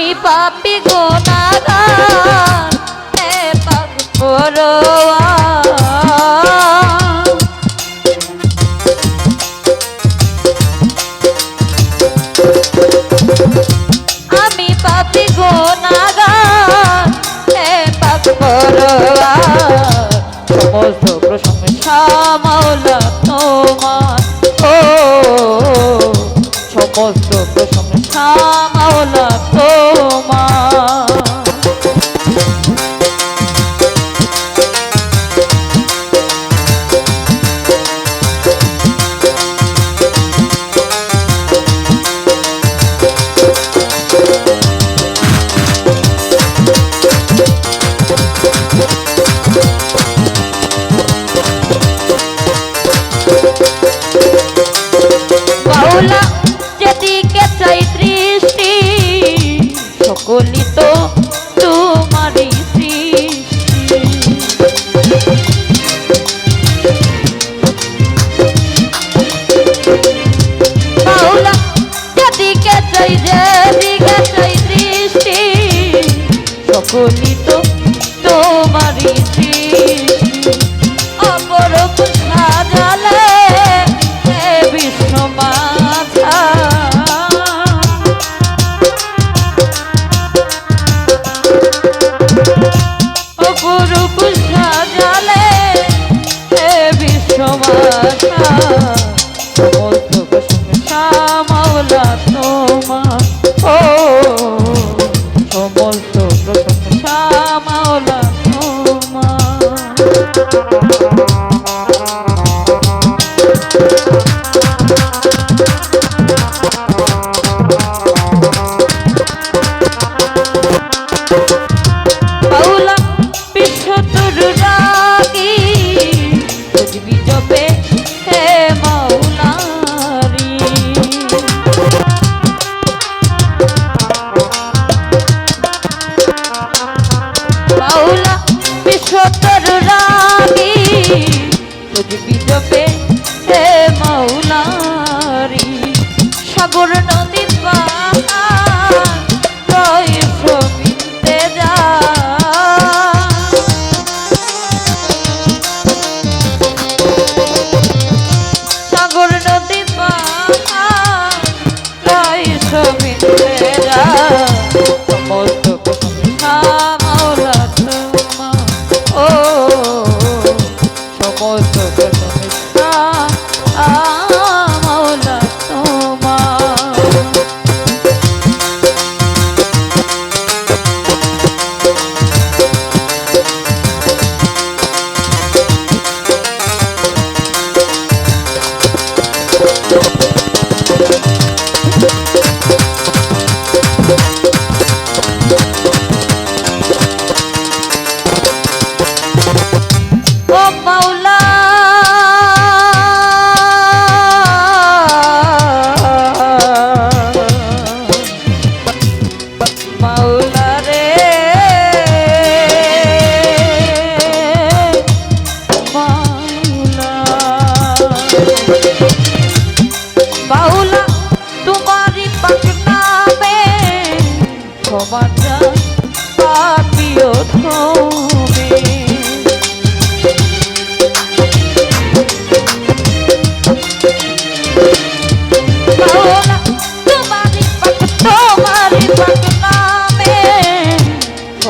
আমি পাপি গোনাগার হে পাক আমি পাপি গোনাগার হে পাক সমস্ত প্রশংসা মাওলা তোমার, ও সমস্ত বাউলা যেদিকে চাই দৃষ্টি সকলি তো তোমারই সৃষ্টি। বাউলা তরু রাগি বুঝবি জবে হে মাওলারি সাগর নদী সাগর নদী যা।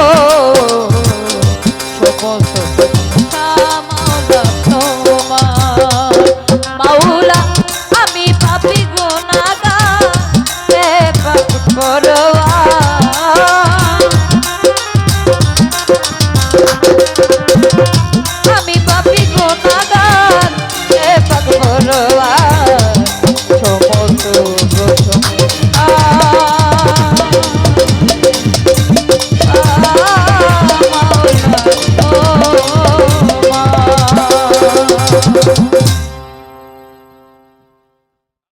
ও সকল মাউলা আমি পাপি গোনাগা পাপ করো আমি পাপি গোনাগার পাপ করো